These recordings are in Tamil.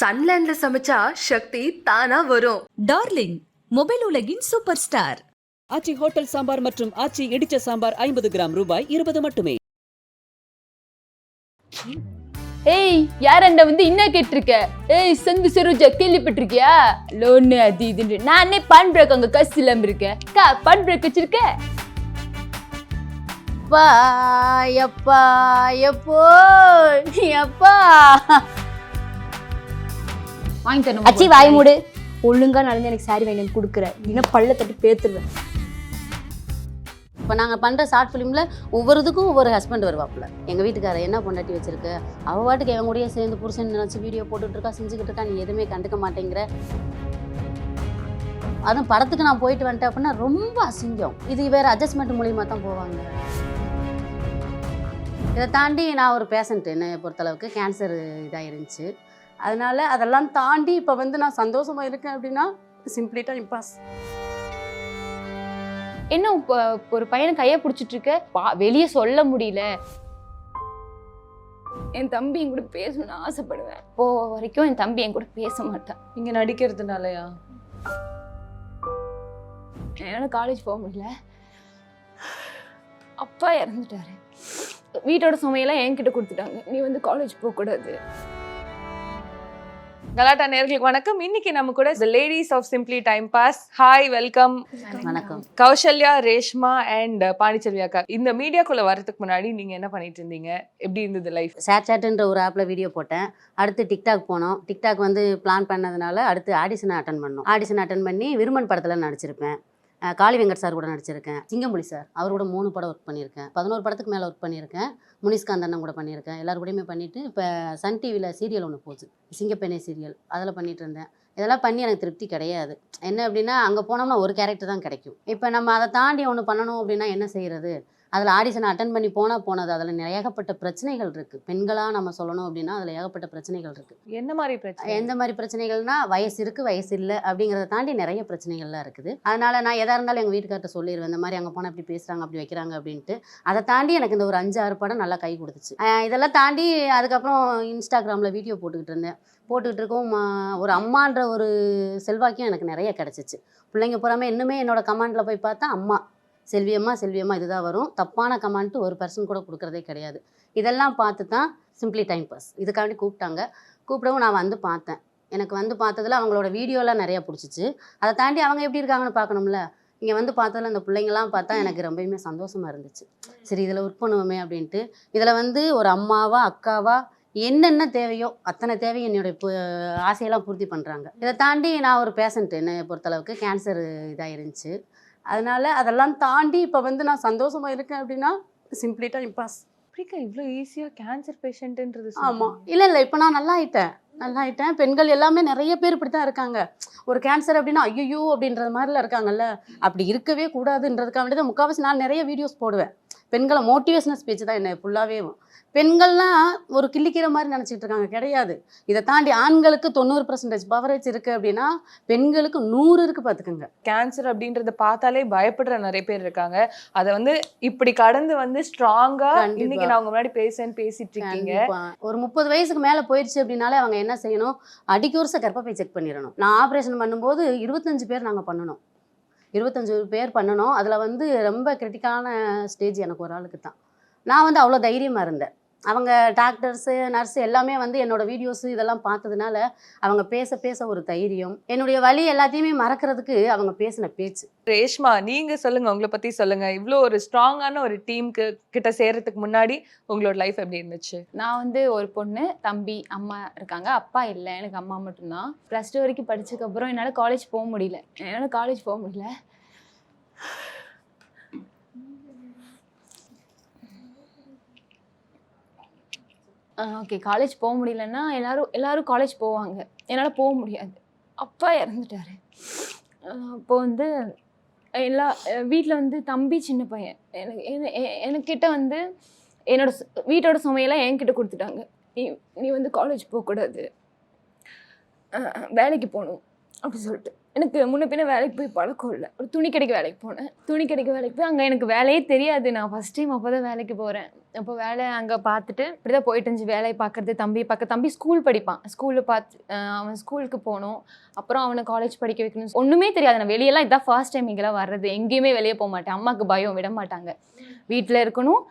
சன்லேண்ட்ல சமைச்சா சக்தி தானா வரும். டார்லிங் மொபைல் உலகின் super star Aachi hotel sambar மற்றும் ஆச்சி இடிச்ச சாம்பார் ஐம்பது கிராம் ரூபாய் இருபது மட்டுமே. ஏய் யாரண்ட வந்து என்ன கேட்டிருக்க? ஏய் சந்து சரோஜா கேள்விப்பட்டிருக்கியா? லோனு அது இதுன்னு. நானே பான் பிரேக் அங்க காசு இல்லாம இருக்கேன். கா பான் பிரேக் வச்சிருக்க? அப்பா எப்பா எப்போ? எப்பா? வாங்கி தரணும் அச்சி வாய் மூடு. ஒழுங்கா நடந்து எனக்கு சாரி வாங்கி வந்து கொடுக்குற. இல்லைன்னா பல்ல தட்டி பேத்துருவேன். இப்போ நாங்கள் பண்ணுற ஷார்ட் ஃபிலிமில் ஒவ்வொரு இதுக்கும் ஒவ்வொரு ஹஸ்பண்ட் வருவாப்புல. எங்கள் வீட்டுக்காரர் என்ன பொண்டாட்டி வச்சிருக்க? அவள் பாட்டுக்கு என் கூடயே சேர்ந்து புருஷன் நினச்சி வீடியோ போட்டுட்டு இருக்கா செஞ்சுக்கிட்டு இருக்கா நீ எதுவுமே கண்டுக்க மாட்டேங்கிற. அதுவும் படத்துக்கு நான் போயிட்டு வந்துட்டேன் அப்படின்னா ரொம்ப அசிங்கம். இது வேற அட்ஜஸ்ட்மெண்ட் மூலியமாக தான் போவாங்க. இதை தாண்டி நான் ஒரு பேஷண்ட் என்னை பொறுத்தளவுக்கு கேன்சர் இதாக இருந்துச்சு அதனால அதெல்லாம் தாண்டி இப்போ வந்து நான் சந்தோஷமா இருக்கேன் அப்படின்னா சிம்பிளி டைம் பாஸ் என்ன இப்ப ஒரு பையனை கையை பிடிச்சிட்டு இருக்க? பா- வெளிய சொல்ல முடியல. என் தம்பி என் கூட பேசணும்னு ஆசைப்படுவேன். இப்போ வரைக்கும் என் தம்பி என் கூட பேச மாட்டான். இங்க நடிக்கிறதுனாலயா? என்னால் காலேஜ் போக முடியல. அப்பா இறந்துட்டாரு. வீட்டோட சுமையெல்லாம் என்கிட்ட கொடுத்துட்டாங்க. நீ வந்து காலேஜ் போகக்கூடாது. கலாட்டா நேர்களுக்கு வணக்கம். இன்னைக்கு நம்ம கூட the ladies of simply time pass hi welcome வணக்கம். கௌசல்யா ரேஷ்மா அண்ட் பாண்டிச்செல்வி அக்கா. இந்த மீடியாக்குள்ள வரதுக்கு முன்னாடி நீங்க என்ன பண்ணிட்டு இருந்தீங்க? எப்படி இருந்தது லைஃப் சேட் சாட்ன்ற ஒரு ஆப்பில் வீடியோ போட்டேன். அடுத்து டிக்டாக் போனோம். டிக்டாக் வந்து பிளான் பண்ணதுனால அடுத்து ஆடிஷனை அட்டன் பண்ணோம். ஆடிஷன் அட்டன் பண்ணி விருமன் படத்தில் நடிச்சிருப்பேன். காளி வெங்கட் சார் கூட நடிச்சிருக்கேன். சிங்கம்புலி சார் அவர் கூட மூணு படம் ஒர்க் பண்ணியிருக்கேன். பதினோரு படத்துக்கு மேலே ஒர்க் பண்ணியிருக்கேன். முனிஸ்காந்த் அண்ணன் கூட பண்ணியிருக்கேன். எல்லாரு கூடயுமே பண்ணிவிட்டு இப்போ சன் டிவியில் சீரியல் ஒன்று போச்சு. சிங்கப்பெண்ணே சீரியல் அதில் பண்ணிட்டு இருந்தேன். இதெல்லாம் பண்ணி எனக்கு திருப்தி கிடையாது. என்ன அப்படின்னா அங்கே போனோம்னா ஒரு கேரக்டர் தான் கிடைக்கும். இப்போ நம்ம அதை தாண்டி ஒன்று பண்ணணும் அப்படின்னா என்ன செய்கிறது அதில் ஆடிஷன் அட்டன் பண்ணி போனால் போனது. அதில் ஏகப்பட்ட பிரச்சனைகள் இருக்குது பெண்களாக நம்ம சொல்லணும் அப்படின்னா அதில் ஏகப்பட்ட பிரச்சனைகள் இருக்குது என்ன மாதிரி பிரச்சனை? எந்த மாதிரி பிரச்சனைகள்னா வயசு இருக்குது வயசு இல்லை அப்படிங்கிறத தாண்டி நிறைய பிரச்சனைகள்லாம் இருக்குது. அதனால் நான் எதாக இருந்தாலும் எங்கள் வீட்டுக்கார்ட்ட சொல்லிடுவேன் இந்த மாதிரி அங்கே போனால் இப்படி பேசுகிறாங்க அப்படி வைக்கிறாங்க அப்படின்ட்டு. அதை தாண்டி எனக்கு இந்த ஒரு அஞ்சு ஆறு படம் நல்லா கை கொடுத்துச்சு. இதெல்லாம் தாண்டி அதுக்கப்புறம் இன்ஸ்டாகிராமில் வீடியோ போட்டுக்கிட்டு இருந்தேன். போட்டுக்கிட்டு இருக்கவும் ம- ஒரு அம்மான்ற ஒரு செல்வாக்கியம் எனக்கு நிறைய கிடச்சிச்சு. பிள்ளைங்க பூராமே இன்னுமே என்னோட கமெண்டில் போய் பார்த்தா அம்மா. செல்வியம்மா செல்வியம்மா இதுதான் வரும். தப்பான கமெண்ட்டு ஒரு பர்சன் கூட கொடுக்குறதே கிடையாது. இதெல்லாம் பார்த்து தான் சிம்பிளி டைம் பாஸ் இதுக்காண்டி கூப்பிட்டாங்க. கூப்பிடவும் நான் வந்து பார்த்தேன். எனக்கு வந்து பார்த்ததுல அவங்களோட வீடியோலாம் நிறையா பிடிச்சிச்சு. அதை தாண்டி அவங்க எப்படி இருக்காங்கன்னு பார்க்கணும்ல. இங்கே வந்து பார்த்ததுல அந்த பிள்ளைங்கள்லாம் பார்த்தா எனக்கு ரொம்பவுமே சந்தோஷமாக இருந்துச்சு. சரி இதில் ஒர்க் பண்ணுவோமே அப்படின்ட்டு. இதில் வந்து ஒரு அம்மாவா அக்காவா என்னென்ன தேவையோ அத்தனை தேவையும் என்னுடைய ஆசையெல்லாம் பூர்த்தி பண்ணுறாங்க இதை தாண்டி நான் ஒரு பேஷண்ட் என்னை பொறுத்தளவுக்கு கேன்சர் இதாக இருந்துச்சு அதனால அதெல்லாம் தாண்டி இப்போ வந்து நான் சந்தோஷமா இருக்கேன் அப்படின்னா சிம்பிளி டைம் பாஸ் இவ்வளோ ஈஸியா கேன்சர் பேஷண்ட்ன்றது ஆமாம் இல்லை இல்லை இப்போ நான் நல்லா ஆயிட்டேன். நல்லா ஆயிட்டேன் பெண்கள் எல்லாமே நிறைய பேர் இப்படி தான் இருக்காங்க. ஒரு கேன்சர் அப்படின்னா ஐயோ அப்படின்றது மாதிரிலாம் இருக்காங்கல்ல. அப்படி இருக்கவே கூடாதுன்றதுக்காக வேண்டி தான் முக்கால்வாசி நான் நிறைய வீடியோஸ் போடுவேன். பெண்களை மோட்டிவேஷனல் ஸ்பீச் தான் என்ன ஃபுல்லாகவே பெண்கள்லாம் ஒரு கிள்ளிக்கிற மாதிரி நினச்சிட்டு இருக்காங்க. கிடையாது. இதை தாண்டி ஆண்களுக்கு தொண்ணூறு பர்சன்டேஜ் பவரேஜ் இருக்குது அப்படின்னா பெண்களுக்கு நூறு இருக்குது பார்த்துக்கோங்க. கேன்சர் அப்படின்றத பார்த்தாலே பயப்படுற நிறைய பேர் இருக்காங்க. அதை வந்து இப்படி கடந்து வந்து ஸ்ட்ராங்கா கண்டிப்பா. இன்னைக்கு நான் உங்க முன்னாடி பேசுறேன்னு பேசிட்டு இருக்கீங்க. ஒரு முப்பது வயசுக்கு மேல போயிடுச்சு அப்படின்னாலே அவங்க என்ன என்ன செய்யணும்? அடிக்க வருஷம் கர்ப்பப்பை செக் பண்ணிடணும். நான் ஆப்ரேஷன் பண்ணும்போது இருபத்தஞ்சு பேர் நாங்கள் பண்ணணும். இருபத்தஞ்சு பேர் பண்ணணும். அதில் வந்து ரொம்ப கிரிட்டிக்கலான ஸ்டேஜ் எனக்கு ஒரு ஆளுக்கு தான். நான் வந்து அவ்வளோ தைரியமாக இருந்தேன். அவங்க டாக்டர்ஸு நர்ஸ் எல்லாமே வந்து என்னோட வீடியோஸ் இதெல்லாம் பார்த்ததுனால அவங்க பேச பேச ஒரு தைரியம். என்னுடைய வலி எல்லாத்தையுமே மறக்கிறதுக்கு அவங்க பேசின பேச்சு. ரேஷ்மா நீங்க சொல்லுங்க. உங்களை பத்தி சொல்லுங்க. இவ்வளோ ஒரு ஸ்ட்ராங்கான ஒரு டீமுக்கு கிட்ட சேர்றதுக்கு முன்னாடி உங்களோட லைஃப் எப்படி இருந்துச்சு? நான் வந்து ஒரு பொண்ணு தம்பி அம்மா இருக்காங்க. அப்பா இல்லை. எனக்கு அம்மா மட்டும்தான். ப்ளஸ் டூ வரைக்கும் படிச்சதுக்கப்புறம் என்னால் காலேஜ் போக முடியல. என்னால் காலேஜ் போக முடியல. ஓகே காலேஜ் போக முடியலன்னா எல்லாரும் எல்லாரும் காலேஜ் போவாங்க. என்னால் போக முடியாது. அப்பா இறந்துட்டாரு. அப்போது அப்போ வந்து எல்லா வீட்டில் வந்து தம்பி சின்ன பையன். எனக்கு என்ன- எ- எனக்கிட்ட வந்து என்னோட சு- வீட்டோட சுமையெல்லாம் என்கிட்ட கொடுத்துட்டாங்க. நீ நீ வந்து காலேஜ் போகக்கூடாது. வேலைக்கு போகணும். அப்படி சொல்லிட்டு. எனக்கு முன்ன பின்ன வேலைக்கு போய் பழக்கம் இல்லை. ஒரு துணி கடைக்கு வேலைக்கு போனேன். துணி கடைக்கு வேலைக்கு போய் அங்கே எனக்கு வேலையே தெரியாது. நான் ஃபஸ்ட் டைம் அப்போ தான் வேலைக்கு போகிறேன் அப்போ வேலை அங்கே பார்த்துட்டு இப்படி தான் போயிட்டு இருந்துச்சு. வேலையை பார்க்குறது தம்பி பார்க்க தம்பி ஸ்கூல் படிப்பான். ஸ்கூலில் பார்த்து அவன் ஸ்கூலுக்கு போகணும் அப்புறம் அவனை காலேஜ் படிக்க வைக்கணும் ஒன்றுமே தெரியாது. நான் வெளியெல்லாம் இதான் ஃபர்ஸ்ட் டைம் இங்கெல்லாம் வர்றது. எங்கேயுமே வெளியே போக மாட்டேன். அம்மாவுக்கு பயம் விட மாட்டாங்க. வீட்டில் இருக்கணும்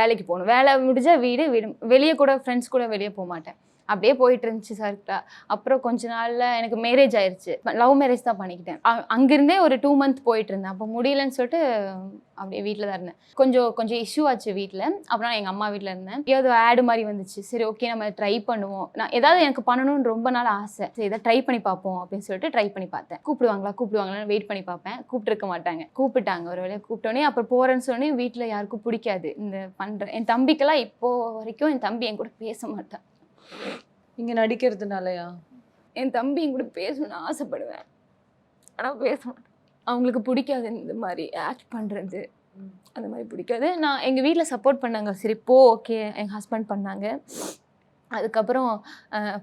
வேலைக்கு போகணும். வேலை முடிஞ்சால் வீடு வீடு வெளியே கூட ஃப்ரெண்ட்ஸ் கூட வெளியே போக மாட்டேன். அப்படியே போயிட்டு இருந்துச்சு சார் அப்புறம் கொஞ்ச நாள்ல எனக்கு மேரேஜ் ஆயிருச்சு. லவ் மேரேஜ் தான் பண்ணிக்கிட்டேன். அ- அங்கிருந்தே ஒரு டூ மந்த் போயிட்டு இருந்தேன் அப்போ முடியலன்னு சொல்லிட்டு அப்படியே வீட்டில் தான் இருந்தேன். கொஞ்சம் கொஞ்சம் இஷ்யூ ஆச்சு வீட்டில் அப்புறம் நான் எங்கள் அம்மா வீட்டில் இருந்தேன். ஏதோ ஆடு மாதிரி வந்துச்சு. சரி ஓகே நம்ம ட்ரை பண்ணுவோம். நான் ஏதாவது எனக்கு பண்ணணும்னு ரொம்ப நாள் ஆசை. சரி இதை ட்ரை பண்ணி பார்ப்போம் அப்படின்னு சொல்லிட்டு ட்ரை பண்ணி பார்த்தேன். கூப்பிடுவாங்களா? கூப்பிடுவாங்களான்னு வெயிட் பண்ணி பார்ப்பேன். கூப்பிட்டுருக்க மாட்டாங்க. கூப்பிட்டாங்க. ஒரு வேலையை கூப்பிட்டோன்னே அப்புறம் போகிறேன்னு சொன்னே வீட்டில் யாருக்கும் பிடிக்காது. இந்த பண்ணுறேன் என் தம்பிக்கெல்லாம் இப்போ வரைக்கும் என் தம்பி என் கூட பேச மாட்டான். இங்க நடிக்கிறதுனாலயா? என் தம்பி என் கூட பேசணும்னு ஆசைப்படுவேன். ஆனால் பேச மாட்டேன். அவங்களுக்கு பிடிக்காது இந்த மாதிரி ஆக்ட் பண்ணுறது அந்த மாதிரி பிடிக்காது. நான் எங்கள் வீட்டில் சப்போர்ட் பண்ணாங்க. சரி போ ஓகே எங்கள் ஹஸ்பண்ட் பண்ணாங்க. அதுக்கப்புறம்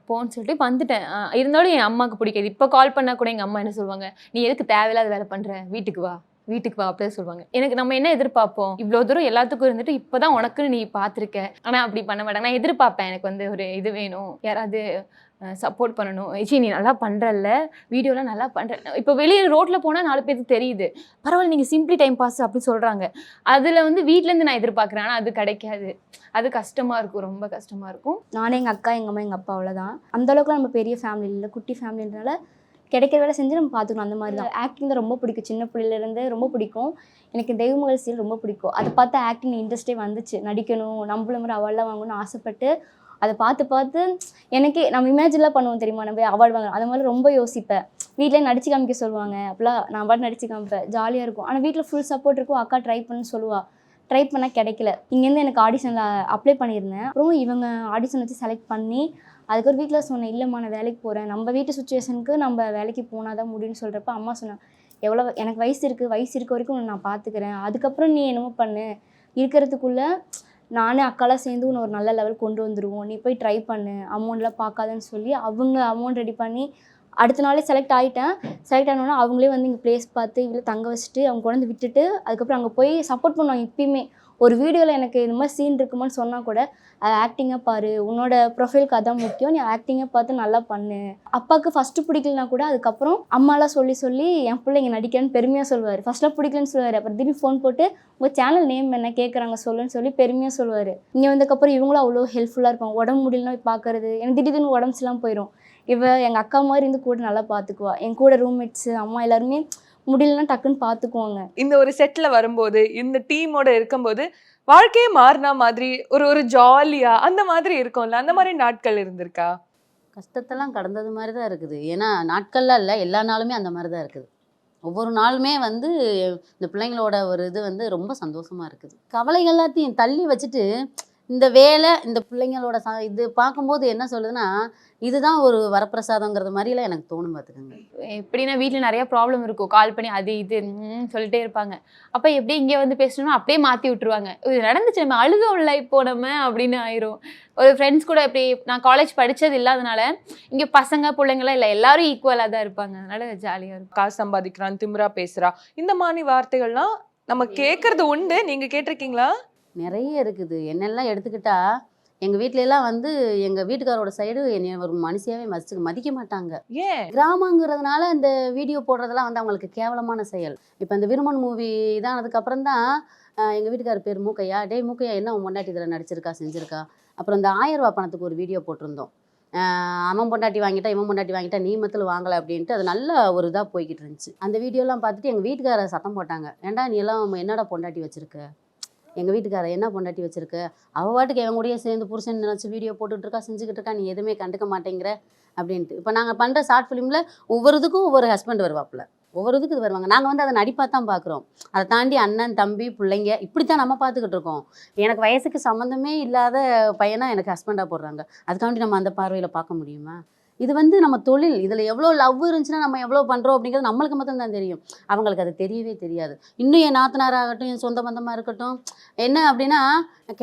போன்னு சொல்லிட்டு வந்துட்டேன். இருந்தாலும் என் அம்மாவுக்கு பிடிக்காது. இப்போ கால் பண்ணால் கூட எங்கள் அம்மா என்ன சொல்லுவாங்க? நீ எதுக்கு தேவையில்லாத வேலை பண்ணுற வீட்டுக்கு வா. வீட்டுக்கு வா அப்படியே சொல்லுவாங்க. எனக்கு நம்ம என்ன எதிர்பார்ப்போம்? இவ்வளோ தூரம் எல்லாத்துக்கும் இருந்துட்டு இப்போதான் உனக்குன்னு நீ பார்த்துருக்க. ஆனால் அப்படி பண்ண மாட்டாங்க. நான் எதிர்பார்ப்பேன். எனக்கு வந்து ஒரு இது வேணும். யாராவது சப்போர்ட் பண்ணணும். ஏச்சி நீ நல்லா பண்ணுறல்ல வீடியோலாம் நல்லா பண்ணுற இப்போ வெளியே ரோட்டில் போனால் நாலு பேருக்கு தெரியுது. பரவாயில்ல நீங்கள் சிம்பிளி டைம் பாஸ் அப்படின்னு சொல்கிறாங்க அதில் வந்து வீட்டிலேருந்து நான் எதிர்பார்க்குறேன். ஆனால் அது கிடைக்காது. அது கஷ்டமாக இருக்கும். ரொம்ப கஷ்டமாக இருக்கும். நானே எங்கள் அக்கா எங்கள் அம்மா எங்கள் அப்பா அவ்வளோதான் அந்தளவுக்கு நம்ம பெரிய ஃபேமிலி இல்லை. குட்டி ஃபேமிலின்றனால கிடைக்கிற வேலை செஞ்சு நம்ம பார்த்துக்கணும் அந்த மாதிரி தான். ஆக்டிங் தான் ரொம்ப பிடிக்கும். சின்ன பிள்ளையிலேருந்து ரொம்ப பிடிக்கும். எனக்கு தெய்வமகள் சீல் ரொம்ப பிடிக்கும். அதை பார்த்து ஆக்டிங் இன்ட்ரெஸ்டே வந்துச்சு. நடிக்கணும் நம்மள மாதிரி அவார்ட்லாம் வாங்கணும்னு ஆசைப்பட்டு அதை பார்த்து பார்த்து எனக்கே நம்ம இமேஜின்லாம் பண்ணுவோம் தெரியுமா? நம்ம அவார்டு வாங்கணும். அது மாதிரி ரொம்ப யோசிப்பேன். வீட்டிலே நடிச்சு காமிக்க சொல்லுவாங்க. அப்போலாம் நான் அவார்டு நடிச்சு காமிப்பேன். ஜாலியாக இருக்கும். ஆனால் வீட்டில் ஃபுல் சப்போர்ட் இருக்கும். அக்கா ட்ரை பண்ணு சொல்லுவா. ட்ரை பண்ணால் கிடைக்கல. இங்கேருந்து எனக்கு ஆடிஷனில் அப்ளை பண்ணியிருந்தேன். அப்புறம் இவங்க ஆடிஷன் வச்சு செலக்ட் பண்ணி அதுக்கப்புறம் வீட்டில் சொன்னேன் இல்லைம்மா நான் வேலைக்கு போகிறேன் நம்ம வீட்டு சுச்சுவேஷனுக்கு நம்ம வேலைக்கு போனால் தான் முடியும்னு சொல்கிறப்ப அம்மா சொன்னான் எவ்வளோ எனக்கு வயசு இருக்குது வயசு இருக்க வரைக்கும் உன்னை நான் பார்த்துக்கிறேன் அதுக்கப்புறம் நீ என்னமோ பண்ணு. இருக்கிறதுக்குள்ளே நானே அக்காலாம் சேர்ந்து உன்னை ஒரு நல்ல லெவல் கொண்டு வந்துடுவோம் நீ போய் ட்ரை பண்ணு. அமௌண்ட்லாம் பார்க்காதன்னு சொல்லி அவங்க அமௌண்ட் ரெடி பண்ணி அடுத்த நாளே செலக்ட் ஆகிட்டேன் செலக்ட் ஆனோன்னா அவங்களே வந்து இங்கே ப்ளேஸ் பார்த்து இவ்வளோ தங்க வச்சுட்டு அவங்க கொண்டு விட்டுட்டு அதுக்கப்புறம் அங்கே போய் சப்போர்ட் பண்ணுவாங்க இப்பயுமே. ஒரு வீடியோவில் எனக்கு இந்த மாதிரி சீன் இருக்குமான்னு சொன்னால் கூட அது ஆக்டிங்காக பாரு. உன்னோட ப்ரொஃபைலுக்கு அதான் முக்கியம். நீ ஆக்டிங்காக பார்த்து நல்லா பண்ணு. அப்பாவுக்கு ஃபஸ்ட்டு பிடிக்கலனா கூட அதுக்கப்புறம் அம்மாலாம் சொல்லி சொல்லி என் பிள்ளைங்க நடிக்கிறேன்னு பெருமையாக சொல்லுவார். ஃபஸ்ட்டில் பிடிக்கலன்னு சொல்லுவார். அப்புறம் திடீர்னு ஃபோன் போட்டு உங்கள் சேனல் நேம் என்ன? கேட்குறாங்க சொல்லுன்னு சொல்லி பெருமையாக சொல்லுவார். இங்கே வந்ததுக்கப்புறம் இவங்களும் அவ்வளோ ஹெல்ப்ஃபுல்லாக இருப்பாங்க. உடம்பு முடியலனா பார்க்குறது. எனக்கு திடீர்னு உடம்பு போயிடும் இவ எங்கள் அக்கா மாதிரி இருந்து கூட நல்லா பார்த்துக்குவா என் கூட ரூம்மேட்ஸு அம்மா எல்லாருமே முடியலன்னா டக்குன்னு பார்த்துக்குவாங்க இந்த ஒரு செட்ல வரும்போது இந்த டீமோட இருக்கும்போது வாழ்க்கையே மாறின மாதிரி ஒரு ஒரு ஜாலியா அந்த மாதிரி இருக்கும்ல? அந்த மாதிரி நாட்கள் இருந்திருக்கா? கஷ்டத்தெல்லாம் கடந்தது மாதிரி தான் இருக்குது. ஏன்னா நாட்கள்லாம் இல்லை எல்லா நாளுமே அந்த மாதிரி தான் இருக்குது. ஒவ்வொரு நாளுமே வந்து இந்த பிள்ளைங்களோட ஒரு இது வந்து ரொம்ப சந்தோஷமா இருக்குது. கவலைகள் எல்லாத்தையும் தள்ளி வச்சுட்டு இந்த வேலை இந்த பிள்ளைங்களோட ச இது பார்க்கும்போது என்ன சொல்லுதுன்னா இதுதான் ஒரு வரப்பிரசாதங்கிறது மாதிரிலாம் எனக்கு தோணும் பார்த்துக்கோங்க. எப்படின்னா வீட்டில் நிறைய ப்ராப்ளம் இருக்கும். கால் பண்ணி அது இது சொல்லிட்டே இருப்பாங்க. அப்போ எப்படி இங்கே வந்து பேசணும்னா அப்படியே மாற்றி விட்டுருவாங்க. இது நடந்துச்சு நம்ம அழுதோம்ல இப்போ நம்ம அப்படின்னு ஆயிரும். ஒரு ஃப்ரெண்ட்ஸ் கூட இப்படி நான் காலேஜ் படித்தது இல்லாதனால இங்கே பசங்க பிள்ளைங்களாம் இல்லை எல்லாரும் ஈக்குவலாக தான் இருப்பாங்க. அதனால ஜாலியாக இருக்கும். காசு சம்பாதிக்கிறான் திமிரா பேசுறா. இந்த மாதிரி வார்த்தைகள்லாம் நம்ம கேட்கறது உண்டு. நீங்க கேட்டிருக்கீங்களா? நிறைய இருக்குது. என்னெல்லாம் எடுத்துக்கிட்டா எங்கள் வீட்ல எல்லாம் வந்து எங்கள் வீட்டுக்காரோட சைடு என்னை ஒரு மனுஷியாவே மதிச்சு மதிக்க மாட்டாங்க. ஏன்? கிராமங்கிறதுனால இந்த வீடியோ போடுறதெல்லாம் வந்து அவங்களுக்கு கேவலமான செயல். இப்போ இந்த விருமன் மூவி இதானதுக்கு அப்புறம் தான் எங்கள் வீட்டுக்கார் பேர் மூக்கையா டேய் மூக்கையா என்ன உன் பொண்டாட்டி இதில் நடிச்சிருக்கா செஞ்சிருக்கா? அப்புறம் இந்த ஆயிரம் ரூபாய் பணத்துக்கு ஒரு வீடியோ போட்டிருந்தோம். அவன் பொண்டாட்டி வாங்கிட்டா இவன் பொண்டாட்டி வாங்கிட்டா நீ மத்தில் வாங்கலை அப்படின்ட்டு அது நல்ல ஒரு இதாக போய்கிட்டு இருந்துச்சு. அந்த வீடியோலாம் பார்த்துட்டு எங்கள் வீட்டுக்காரர் சத்தம் போட்டாங்க. ஏன்டா நீ எல்லாம் என்னடா பொண்டாட்டி வச்சிருக்க? எங்கள் வீட்டுக்காரர் என்ன பொண்டாட்டி வச்சிருக்கு? அவள் பாட்டுக்கு என் கூடயே சேர்ந்து புருஷன் நினச்சி வீடியோ போட்டுட்டு இருக்கா செஞ்சுக்கிட்டு இருக்கா நீ எதுவுமே கண்டுக்க மாட்டேங்கிற அப்படின்ட்டு. இப்போ நாங்கள் பண்ணுற ஷார்ட் ஃபிலிமில் ஒவ்வொரு இதுக்கும் ஒவ்வொரு ஹஸ்பண்ட் வருவாப்புல. ஒவ்வொரு இதுக்கு இது வருவாங்க. நாங்கள் வந்து அதை நடிப்பாக தான் பார்க்குறோம் அதை தாண்டி அண்ணன் தம்பி பிள்ளைங்க இப்படி தான் நம்ம பார்த்துக்கிட்டு இருக்கோம். எனக்கு வயசுக்கு சம்மந்தமே இல்லாத பையனாக எனக்கு ஹஸ்பண்டாக போடுறாங்க. அதுக்காண்டி நம்ம அந்த பார்வையில் பார்க்க முடியுமா? இது வந்து நம்ம தொழில். இதில் எவ்வளோ லவ் இருந்துச்சுன்னா நம்ம எவ்வளோ பண்ணுறோம் அப்படிங்கிறது நம்மளுக்கு மட்டும்தான் தெரியும். அவங்களுக்கு அது தெரியவே தெரியாது. இன்னும் என் நாத்தனாராகட்டும் என் சொந்த பந்தமாக இருக்கட்டும் என்ன அப்படின்னா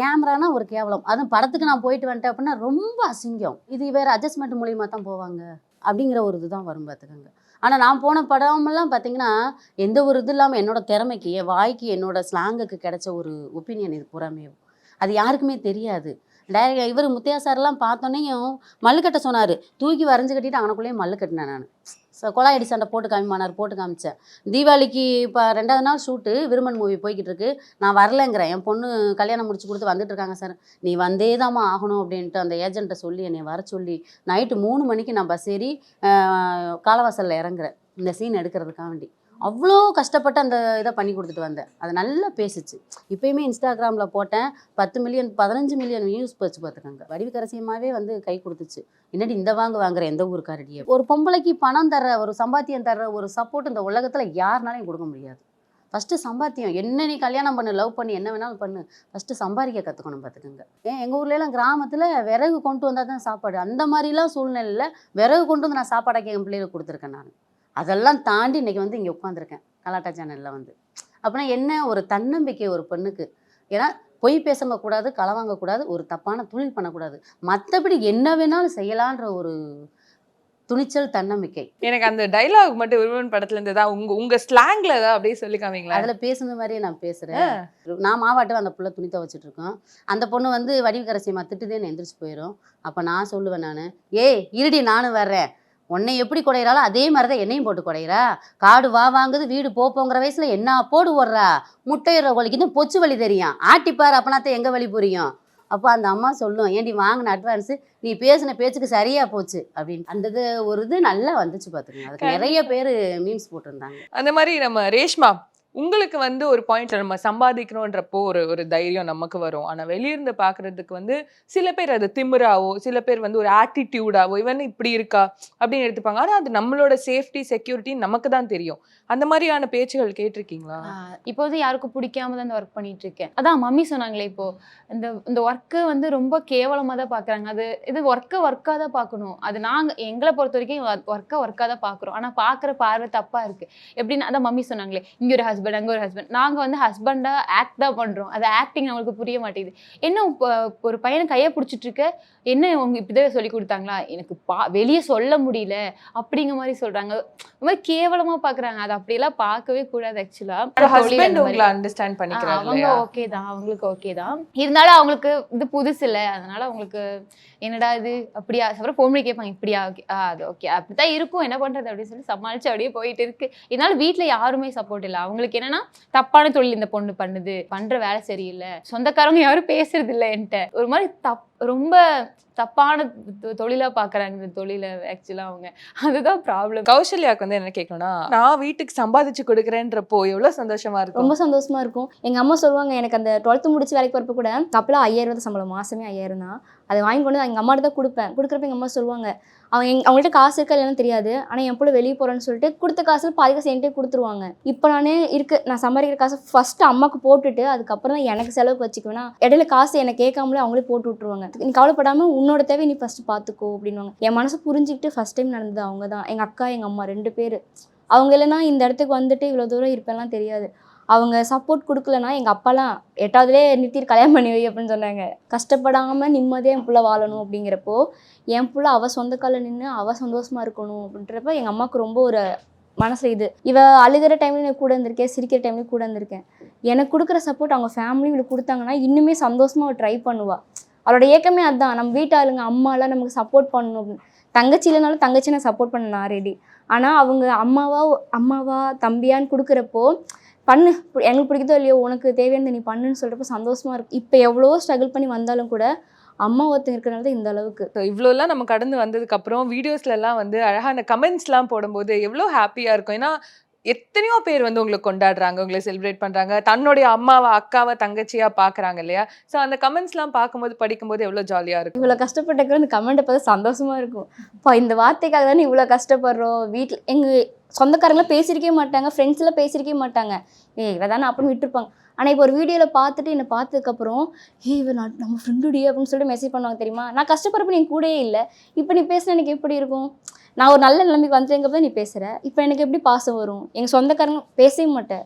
கேமரானா ஒரு கேவலம். அதுவும் படத்துக்கு நான் போயிட்டு வந்துட்டேன் அப்படின்னா ரொம்ப அசிங்கம். இது வேறு அட்ஜஸ்ட்மெண்ட் மூலியமாக தான் போவாங்க. அப்படிங்கிற ஒரு இதுதான் வரும் பார்த்துக்கோங்க. ஆனால் நான் போன படமெல்லாம் பார்த்தீங்கன்னா எந்த ஒரு இது இல்லாமல் என்னோட திறமைக்கு என் வாய்க்கு என்னோடய ஸ்லாங்குக்கு கிடைச்ச ஒரு ஒப்பீனியன் இது பூராமே. அது யாருக்குமே தெரியாது. டைரக்ட் இவர் முத்தையா சார்லாம் பார்த்தோன்னையும் மல்லு கட்ட சொன்னார். தூக்கி வரைஞ்சு கட்டிட்டு அவனுக்குள்ளேயே மல்லு கட்டினேன் நான். ஸோ கொலாயடி சண்டை போட்டு காமிமானார் போட்டு காமிச்சேன். தீபாவளிக்கு இப்போ ரெண்டாவது நாள் ஷூட்டு விருமன் மூவி போய்கிட்டு இருக்கு. நான் வரலைங்கிறேன். என் பொண்ணு கல்யாணம் முடிச்சு கொடுத்து வந்துட்டு இருக்காங்க சார் நீ வந்தே தாம்மா ஆகணும் அப்படின்ட்டு அந்த ஏஜென்ட்டை சொல்லி என்னை வர சொல்லி நைட்டு மூணு மணிக்கு நான் பஸ் ஏறி காலவாசலில் இறங்குறேன். இந்த சீன் எடுக்கிறதுக்காக வேண்டி. அவ்வளோ கஷ்டப்பட்டு அந்த இதை பண்ணி கொடுத்துட்டு வந்தேன். அது நல்லா பேசிச்சு. இப்பயுமே இன்ஸ்டாகிராமில் போட்டேன். பத்து மில்லியன் பதினஞ்சு மில்லியன் வியூஸ் போச்சு பார்த்துக்கோங்க. வடிவுக்கரசியமாகவே வந்து கை கொடுத்துச்சு. என்னடி இந்த வாங்க வாங்குற எந்த ஊருக்காரடியே ஒரு பொம்பளைக்கு பணம் தர்ற ஒரு சம்பாத்தியம் தர்ற ஒரு சப்போர்ட் இந்த உலகத்தில் யாருனாலையும் கொடுக்க முடியாது. ஃபஸ்ட்டு சம்பாத்தியம். என்ன நீ கல்யாணம் பண்ணு லவ் பண்ணி என்ன வேணாலும் பண்ணு. ஃபஸ்ட்டு சம்பாதிக்க கற்றுக்கணும் பார்த்துக்கோங்க. ஏன் எங்கள் ஊர்லலாம் கிராமத்தில் விறகு கொண்டு வந்தால் தான் சாப்பாடு. அந்த மாதிரிலாம் சூழ்நிலையில் விறகு கொண்டு வந்து நான் சாப்பாடாக்கி என் பிள்ளைகளுக்கு கொடுத்துருக்கேன் நான். அதெல்லாம் தாண்டி இன்னைக்கு வந்து இங்கே உட்காந்துருக்கேன் கலாட்டா சேனலில் வந்து. அப்படின்னா என்ன ஒரு தன்னம்பிக்கை ஒரு பெண்ணுக்கு? ஏன்னா பொய் பேசங்க கூடாது களை வாங்கக்கூடாது ஒரு தப்பான தொழில் பண்ணக்கூடாது. மற்றபடி என்ன வேணாலும் செய்யலான்ற ஒரு துணிச்சல் தன்னம்பிக்கை. எனக்கு அந்த டைலாக் மட்டும் விருமன் படத்துல இருந்து தான் உங்க உங்க ஸ்லாங்ல தான் அப்படியே சொல்லி காமிங்களா அதில் பேசுன மாதிரியே நான் பேசுகிறேன் நான் மாவாட்டம் அந்த புள்ள துணி துவைச்சிட்டு இருக்கோம். அந்த பொண்ணு வந்து வடிவுக்கரசியம்மா திட்டுதேன்னு எந்திரிச்சு போயிடும் அப்போ நான் சொல்லுவேன் நான் ஏய் இருடி நானும் வர்றேன். உன்னை எப்படி குடையிறாளோ அதே மாதிரி தான் என்னையும் போட்டு குடையிறா. காடு வா வாங்குது வீடு போ போங்கிற வயசுல என்ன போடு ஓடுறா? முட்டையிற வலிக்குன்னு பொச்சு வலி தெரியும். ஆட்டிப்பார் அப்பனாத்த எங்க வலி புரியும். அப்போ அந்த அம்மா சொல்லும் ஏண்டி வாங்கின அட்வான்ஸு நீ பேசின பேச்சுக்கு சரியா போச்சு. அப்படின்னு. அந்த இது ஒரு இது நல்லா வந்துச்சு பார்த்துக்கோங்க அதுக்கு நிறைய பேர் மீம்ஸ் போட்டிருந்தாங்க. அந்த மாதிரி நம்ம ரேஷ்மா உங்களுக்கு வந்து ஒரு பாயிண்ட்ல நம்ம சம்பாதிக்கணுன்றப்போ ஒரு ஒரு தைரியம் நமக்கு வரும். ஆனா வெளியிருந்து பாக்குறதுக்கு வந்து சில பேர் அது திமிராவோ சில பேர் வந்து ஒரு ஆட்டிடியூடாவோ இவன் இப்படி இருக்கா அப்படின்னு எடுத்துப்பாங்க. ஆனா அது நம்மளோட சேஃப்டி செக்யூரிட்டி நமக்கு தான் தெரியும். அந்த மாதிரியான பேச்சுகள் கேட்டிருக்கீங்களா? இப்போ வந்து யாருக்கும் பிடிக்காம தான் இந்த ஒர்க் பண்ணிட்டு இருக்கேன். அதான் மம்மி சொன்னாங்களே இப்போ இந்த இந்த ஒர்க்கு வந்து ரொம்ப கேவலமாக தான் பார்க்குறாங்க அது இது ஒர்க்கை ஒர்க்காக தான் பார்க்கணும் அது நாங்கள் எங்களை பொறுத்த வரைக்கும் ஒர்க்கை ஒர்க்காக தான் பார்க்குறோம் ஆனால் பார்க்குற பார்வை தப்பாக இருக்குது எப்படின்னா அதான் மம்மி சொன்னாங்களே இங்கே ஒரு ஹஸ்பண்ட் அங்கே ஒரு ஹஸ்பண்ட் நாங்கள் வந்து ஹஸ்பண்டாக ஆக்ட் தான் பண்ணுறோம் அது ஆக்டிங் நம்மளுக்கு புரிய மாட்டேங்குது. என்ன ஒரு பையனை கையை பிடிச்சிட்டு இருக்க? என்ன உங்க இப்படிதான் சொல்லி கொடுத்தாங்களா? எனக்கு பா வெளியே சொல்ல முடியல. அப்படிங்கிற மாதிரி சொல்கிறாங்க மாதிரி கேவலமாக பார்க்குறாங்க அது அப்படியெல்லாம் பார்க்கவே கூடாது ஆக்சுவலாக ஹஸ்பண்ட் அண்டர்ஸ்டாண்ட் பண்ணிக்கிறாங்க அவங்க? ஓகே தான். அவங்களுக்கு ஓகே தான். இருந்தாலும் அவங்களுக்கு இது புதுசு இல்லை. அதனால அவங்களுக்கு என்னடா இது? அப்படியா? அப்புறம் ஃபோன் பண்ணி கேட்பாங்க இப்படியா? ஓகே அது ஓகே அப்படித்தான் இருக்கும். என்ன பண்றது? அப்படின்னு சொல்லி சமாளிச்சு அப்படியே போயிட்டு இருக்கு. இதனால வீட்ல யாருமே சப்போர்ட் இல்லை. அவங்களுக்கு என்னன்னா தப்பான தொழில் இந்த பொண்ணு பண்ணுது பண்ற வேலை சரியில்லை. சொந்தக்காரங்க யாரும் பேசுறது இல்லை என்கிட்ட. ஒரு மாதிரி தப் ரொம்ப தப்பான தொ- தொழிலா பாக்குறாங்க இந்த தொழிலை ஆக்சுவலா அவங்க. அதுதான் ப்ராப்ளம் கௌசல்யாக்கு வந்து என்ன கேட்கணும்னா நான் வீட்டுக்கு சம்பாதிச்சு கொடுக்குறேன்றப்போ எவ்வளவு சந்தோஷமா இருக்கும்? ரொம்ப சந்தோஷமா இருக்கும். எங்க அம்மா சொல்லுவாங்க எனக்கு அந்த டுவெல்த்து முடிச்சு வேலைக்கு வரப்ப கூட அப்பெல்லாம் ஐயாயிரம் தான் சம்பளம் மாசமே ஐயாயிரம் தான். அதை வாங்கி கொண்டு வந்து எங்க அம்மாட்ட தான் கொடுப்பேன். கொடுக்குறப்ப எங்க அம்மா சொல்லுவாங்க அவங்க எங் அவங்கள்ட்ட காசு இருக்கா இல்லைன்னு தெரியாது. ஆனால் என் பிள்ளை வெளியே போகிறேன்னு சொல்லிட்டு கொடுத்த காசில் பாதி காசு என்கிட்ட கொடுத்துருவாங்க. இப்போ நானே இருக்கு நான் சம்பாதிக்கிற காசு ஃபஸ்ட்டு அம்மாவுக்கு போட்டுட்டு அதுக்கப்புறம் தான் எனக்கு செலவுக்கு வச்சுக்குவேனா? இடையில காசு என்னை கேட்காமலே அவங்களே போட்டு விட்ருவாங்க நீ கவலைப்படாமல் உன்னோட தேவை நீ ஃபர்ஸ்ட் பார்த்துக்கோ அப்படின்னுவாங்க. என் மனசு புரிஞ்சுக்கிட்டு ஃபர்ஸ்ட் டைம் நடந்தது அவங்க தான் எங்கள் அக்கா எங்கள் அம்மா ரெண்டு பேர். அவங்க இல்லைன்னா இந்த இடத்துக்கு வந்துட்டு இவ்வளோ தூரம் இருப்பேன்லாம் தெரியாது. அவங்க சப்போர்ட் கொடுக்கலனா எங்கள் அப்பாலாம் எட்டாவதுலேயே நிறுத்திட்டு கல்யாணம் பண்ணி வை அப்படின்னு சொன்னாங்க. கஷ்டப்படாமல் நிம்மதியாக என் பிள்ளை வாழணும் அப்படிங்கிறப்போ என் பிள்ளை அவள் சொந்த காலில் நின்று அவள் சந்தோஷமாக இருக்கணும் அப்படின்றப்ப எங்கள் அம்மாவுக்கு ரொம்ப ஒரு மனசு இது. இவ அழுகிற டைம்ல நான் கூட இருந்திருக்கேன் சிரிக்கிற டைம்லேயும் கூட இருந்திருக்கேன். எனக்கு கொடுக்குற சப்போர்ட் அவங்க ஃபேமிலி இவளுக்கு கொடுத்தாங்கன்னா இன்னுமே சந்தோஷமாக அவள் ட்ரை பண்ணுவாள் அவளோட ஏக்கமே அதுதான் நம்ம வீட்டாளுங்க அம்மாலாம் நமக்கு சப்போர்ட் பண்ணணும் அப்படின்னு. தங்கச்சி இல்லைனாலும் தங்கச்சி நான் சப்போர்ட் பண்ண நான் ரெடி ஆனால் அவங்க அம்மாவா அம்மாவா தம்பியான்னு கொடுக்குறப்போ பண்ணு. எங்களுக்கு பிடிக்குதோ இல்லையோ உனக்கு தேவையானதை நீ பண்ணுன்னு சொல்கிறப்ப சந்தோஷமா இருக்கு. இப்போ எவ்வளோ ஸ்ட்ரகிள் பண்ணி வந்தாலும் கூட அம்மா ஒருத்தங்க இருக்கிறனால தான் இந்த அளவுக்கு. இவ்வளோலாம் நம்ம கடந்து வந்ததுக்கு அப்புறம் வீடியோஸ்ல எல்லாம் வந்து அழகா அந்த கமெண்ட்ஸ்லாம் போடும்போது எவ்வளோ ஹாப்பியா இருக்கும். ஏன்னா எத்தனையோ பேர் வந்து உங்களை கொண்டாடுறாங்க உங்களை செலிப்ரேட் பண்றாங்க. தன்னுடைய அம்மாவை அக்காவை தங்கச்சியா பாக்குறாங்க இல்லையா? ஸோ அந்த கமெண்ட்ஸ்லாம் பார்க்கும்போது படிக்கும்போது எவ்வளோ ஜாலியா இருக்கும். இவ்வளோ கஷ்டப்பட்டக்கிற இந்த கமெண்ட்டை பார்த்து சந்தோஷமா இருக்கும். இப்போ இந்த வார்த்தைக்காக தானே இவ்வளோ கஷ்டப்படுறோம். வீட்டில் எங்கள் சொந்தக்காரங்களாம் பேசியிருக்கவே மாட்டாங்க ஃப்ரெண்ட்ஸ்லாம் பேசியிருக்கே மாட்டாங்க. ஏய் இவ தானே அப்படின்னு விட்டுருப்பாங்க. ஆனால் இப்போ ஒரு வீடியோவில் பார்த்துட்டு என்னை பார்த்ததுக்கப்புறம் ஏய் இவ நான் நம்ம ஃப்ரெண்டுடி அப்படின்னு சொல்லிட்டு மெசேஜ் பண்ணுவாங்க தெரியுமா? நான் கஷ்டப்படுறப்ப நீ கூடயே இல்லை. இப்போ நீ பேசின எனக்கு எப்படி இருக்கும்? நான் ஒரு நல்ல நிலைமைக்கு வந்துட்டேங்கப்ப நீ பேசுகிற இப்போ எனக்கு எப்படி பாசம் வரும்? எங்கள் சொந்தக்காரங்க பேசவே மாட்டேன்.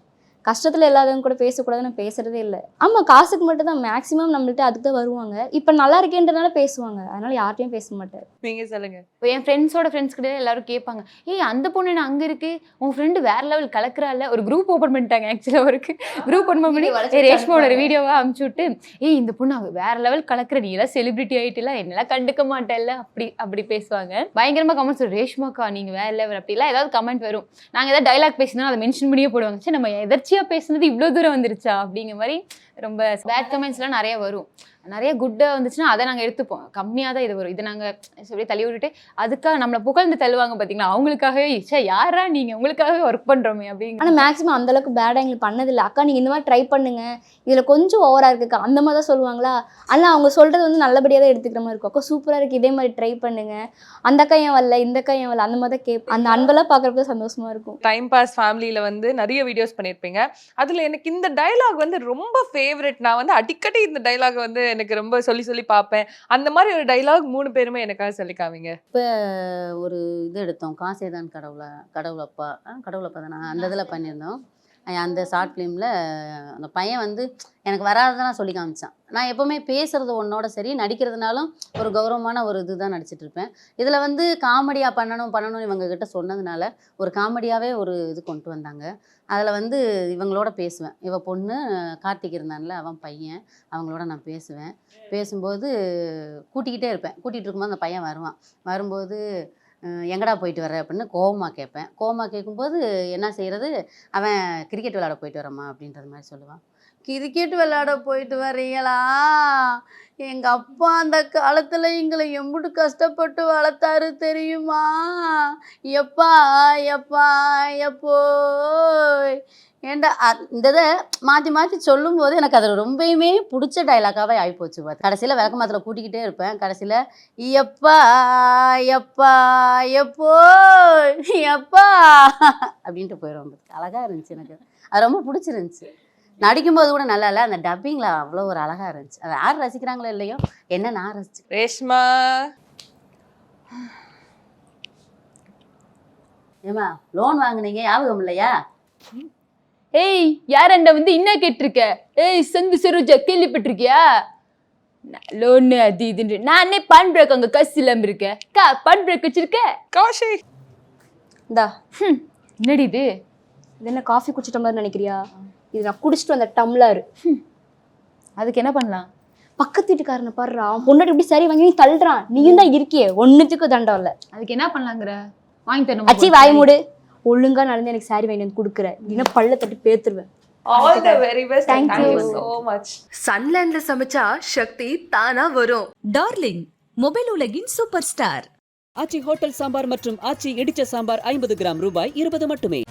கஷ்டத்தில் இல்லாதவங்க கூட பேசக்கூடாதுன்னு நான் பேசுறதே இல்லை. ஆமாம் காசுக்கு மட்டும் தான் மேக்ஸிமம் நம்மள்ட்ட அதுக்கு தான் வருவாங்க. இப்போ நல்லா இருக்கேன்றனால பேசுவாங்க. அதனால யார்ட்டையும் பேச மாட்டேன் நீங்க சொல்லுங்க. இப்போ என் ஃப்ரெண்ட்ஸோட ஃப்ரெண்ட்ஸ் கிட்ட எல்லாரும் கேட்பாங்க ஏய் அந்த பொண்ணு என்ன அங்கே இருக்கு? உன் ஃப்ரெண்டு வேற லெவல் கலக்குறால. ஒரு குரூப் ஓப்பன் பண்ணிட்டாங்க ஆக்சுவலாக ஒருக்கு குரூப் ஓப்பன் பண்ணி Video வளைச்சு ஏய், ரேஷ்மாவோட அனுப்புவாங்க. வீடியோவை அமுச்சு விட்டு ஏய் இந்த பொண்ணு அவ வேற லெவல் கலக்குற நீ எல்லாம் செலிபிரிட்டி ஆயிட்டுல என்னெல்லாம் கண்டுக்க மாட்டேல்ல? அப்படி அப்படி பேசுவாங்க. பயங்கரமா கமெண்ட்ஸ் வரும் ரேஷ்மாக்கா நீங்க வேற லெவல் அப்படிலாம் ஏதாவது கமெண்ட் வரும். நாங்க ஏதாவது டைலாக் பேசினா அதை மென்ஷன் பண்ணியே போடுவாங்க. சரி நம்ம எதர்ச்சியா பேசுனது இவ்வளோ தூரம் வந்துருச்சா? அப்படிங்கிற மாதிரி ரொம்ப பேட் கமெண்ட்ஸ்லாம் நிறைய வரும். நிறைய குட்டாக வந்துச்சுன்னா அதை நாங்கள் எடுத்துப்போம். கம்மியாக தான் இது வரும். இதை நாங்கள் அப்படியே தள்ளி விட்டுட்டு அதுக்காக நம்மளை புகழ்ந்து தள்ளுவாங்க பார்த்தீங்களா அவங்களுக்காகவே சே யாரா நீங்கள் உங்களுக்காகவே ஒர்க் பண்ணுறோமே அப்படிங்க ஆனால் மேக்ஸிமம் அந்த அளவுக்கு பேடாக எங்களுக்கு பண்ணதில்லை. அக்கா நீங்கள் இந்த மாதிரி ட்ரை பண்ணுங்க. இதில் கொஞ்சம் ஓவராக இருக்குக்கா அந்த மாதிரி தான் சொல்லுவாங்களா? ஆனால் அவங்க சொல்கிறது வந்து நல்லபடியாக தான் எடுத்துக்கிற மாதிரி இருக்கும். அக்கா சூப்பராக இருக்குது இதே மாதிரி ட்ரை பண்ணுங்க. அந்த அக்கா ஏன் வரல? இந்த அக்கா ஏன் வரல? அந்த மாதிரி தான் கேட்பேன் அந்த அன்பெல்லாம் பார்க்குறப்ப சந்தோஷமா இருக்கும். டைம் பாஸ் ஃபேமிலியில வந்து நிறைய வீடியோஸ் பண்ணியிருப்பீங்க அதுல எனக்கு இந்த டயலாக் வந்து ரொம்ப ஃபேவரட் நான் வந்து அடிக்கடி இந்த டயலாக் வந்து எனக்கு ரொம்ப சொல்லி சொல்லி பார்ப்பேன். அந்த மாதிரி ஒரு டயலாக் மூணு பேருமே எனக்காக சொல்லி காமிங்க. ஒரு இது எடுத்தோம். காசேதான் கடவுளா கடவுளப்பா. கடவுளப்பா தானே? அந்த இதில் பண்ணியிருந்தோம். அந்த ஷார்ட் ஃபிலிமில் அந்த பையன் வந்து எனக்கு வராததெல்லாம் சொல்லி காமிச்சான். நான் எப்போவுமே பேசுகிறது ஒன்னோட சரி நடிக்கிறதுனாலும் ஒரு கௌரவமான ஒரு இது தான் நடிச்சிட்டு இருப்பேன். இதில் வந்து காமெடியாக பண்ணணும் பண்ணணும்னு இவங்கக்கிட்ட சொன்னதுனால ஒரு காமெடியாகவே ஒரு இது கொண்டு வந்தாங்க. அதில் வந்து இவங்களோட பேசுவேன். இவ பொண்ணு கார்த்திக் இருந்தான்ல அவன் பையன். அவங்களோட நான் பேசுவேன். பேசும்போது கூட்டிக்கிட்டே இருப்பேன். கூட்டிகிட்டு இருக்கும்போது அந்த பையன் வருவான். வரும்போது எங்கடா போயிட்டு வர அப்படின்னு கோவமாக கேட்பேன் கோவமாக கேட்கும்போது என்ன செய்கிறது அவன் கிரிக்கெட் விளையாட போயிட்டு வரம்மா அப்படின்றது மாதிரி சொல்லுவான். கிரிக்கெட் விளையாட போயிட்டு வரீங்களா எங்கள் அப்பா அந்த காலத்தில் எங்களை எம்புட்டு கஷ்டப்பட்டு வளர்த்தாரு தெரியுமா? எப்பா எப்பா எப்போ? ஏண்டா இந்த இதை மாற்றி மாற்றி சொல்லும்போது எனக்கு அது ரொம்பயுமே பிடிச்ச டைலாக்காகவே ஆகிப்போச்சு பார்த்து கடைசியில் விளக்கமாத்தில் கூட்டிக்கிட்டே இருப்பேன். கடைசியில் எப்பா எப்பா எப்போ? எப்பா? அப்படின்ட்டு போயிடுவோம் அழகாக இருந்துச்சு எனக்கு. அது ரொம்ப பிடிச்சிருந்துச்சி. நடிக்கும்போது கூட நல்லா இல்லை. அந்த டப்பிங்கில் அவ்வளோ ஒரு அழகாக இருந்துச்சு. அதை யார் ரசிக்கிறாங்களோ இல்லையோ? என்ன நான் ரசிச்சு ரேஷ்மா. ஏமா லோன் வாங்குனீங்க? ஞாபகம் இல்லையா? ஏய் யாரண்ட வந்து என்ன கேட்டிருக்க? ஏய் சங்கு சரோஜா கேள்விப்பட்டிருக்கியா? லோனு அது இதுன்னு. நானே பான் பிரேக் அங்கே காசு இல்லாமல் இருக்கேன். கா பான் பிரேக் வச்சிருக்க? கௌஷி இந்தா. என்னடி இது? இது என்ன காஃபி குடிச்சிட்ட மாதிரி நினைக்கிறியா? இது நான் குடிச்சிட்டு வந்த டம்ளர். அதுக்கு என்ன பண்ணலாம்? பக்கத்து வீட்டுக்காரனை பாடுறா அவன் பொண்டாட்டி இப்படி சரி வாங்கி நீ தள்ளுறான். நீயும் தான் இருக்கியே ஒன்றுத்துக்கும் தண்டம் இல்லை. அதுக்கு என்ன பண்ணலாங்கிற? வாங்கி தரணும்? அச்சி வாய் மூடு. ஒழுங்கா நடந்து எனக்கு சாரி வாங்கி வந்து கொடுக்குற. இல்லைன்னா பல்ல தட்டி பேத்துருவேன். All the very best Thank thank you so much சன்லேண்ட்ல சமைச்சா சக்தி தானா வரும். டார்லிங் மொபைல் உலகின் super star Aachi hotel sambar மற்றும் ஆச்சி இடிச்ச சாம்பார் ஐம்பது கிராம் ரூபாய் இருபது மட்டுமே.